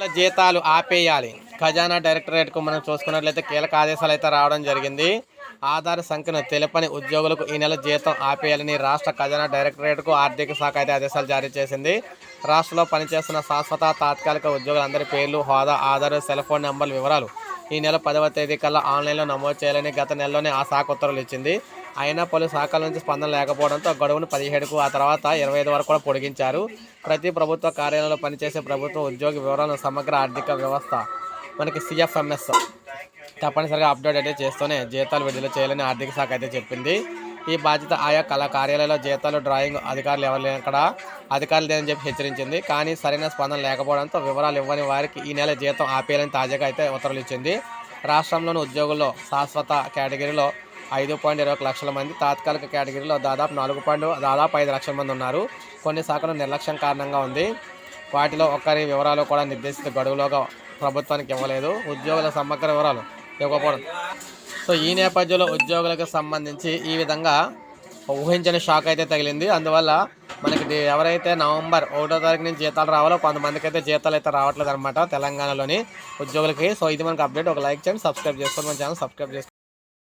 ఉద్యోగుల జీతాలు ఆపేయాలి. ఖజానా డైరెక్టరేట్కు మనం చూసుకున్నట్లయితే కీలక ఆదేశాలు అయితే రావడం జరిగింది. ఆధార్ సంఖ్యను తెలపని ఉద్యోగులకు ఈ నెల జీతం ఆపేయాలని రాష్ట్ర ఖజానా డైరెక్టరేట్కు ఆర్థిక శాఖ అయితే ఆదేశాలు జారీ చేసింది. రాష్ట్రంలో పనిచేస్తున్న శాశ్వత తాత్కాలిక ఉద్యోగులందరి పేర్లు హోదా ఆధార్ సెల్ ఫోన్ నెంబర్ల వివరాలు ఈ నెల పదవ తేదీ కల్లా ఆన్లైన్లో నమోదు చేయాలని గత నెలలోనే ఆ శాఖ ఉత్తర్వులు ఇచ్చింది. అయినా పలు శాఖల నుంచి స్పందన లేకపోవడంతో గడువును పదిహేడుకు ఆ తర్వాత ఇరవై ఐదు వరకు కూడా పొడిగించారు. ప్రతి ప్రభుత్వ కార్యాలయంలో పనిచేసే ప్రభుత్వ ఉద్యోగి వివరాలను సమగ్ర ఆర్థిక వ్యవస్థ మనకి సిఎఫ్ఎంఎస్ తప్పనిసరిగా అప్డేట్ అయితే చేస్తూనే జీతాలు విడుదల చేయాలని ఆర్థిక శాఖ అయితే చెప్పింది. ఈ బాధ్యత ఆయా కళా కార్యాలయాల జీతాలు డ్రాయింగ్ అధికారులు ఎవరు అక్కడ అధికారులు లేదని చెప్పి హెచ్చరించింది. కానీ సరైన స్పందన లేకపోవడంతో వివరాలు ఇవ్వని వారికి ఈ నెల జీతం ఆపేయాలని తాజాగా అయితే ఉత్తర్వులు ఇచ్చింది. రాష్ట్రంలోని ఉద్యోగుల్లో శాశ్వత కేటగిరీలో ఐదు పాయింట్ ఇరవై లక్షల మంది తాత్కాలిక కేటగిరీలో దాదాపు నాలుగు పాయింట్ దాదాపు ఐదు లక్షల మంది ఉన్నారు. కొన్ని శాఖలు నిర్లక్ష్యం కారణంగా ఉంది. వాటిలో ఒక్కరి వివరాలు కూడా నిర్దేశిత గడువులోగా ప్రభుత్వానికి ఇవ్వలేదు. ఉద్యోగుల సమగ్ర వివరాలు ఇవ్వకపోవడం సో ఈ నేపథ్యంలో ఉద్యోగులకు సంబంధించి ఈ విధంగా ఊహించని షాక్ అయితే తగిలింది. అందువల్ల మనకి ఎవరైతే నవంబర్ ఒకటో తారీఖు నుంచి జీతాలు రావాలో కొంతమందికి అయితే జీతాలు అయితే రావట్లేదు అనమాట తెలంగాణలోని ఉద్యోగులకి. సో ఇది మనకు అప్డేట్. ఒక లైక్ చేయండి సబ్స్క్రైబ్ చేసుకోండి మన ఛానల్ సబ్స్క్రైబ్ చేసుకోండి.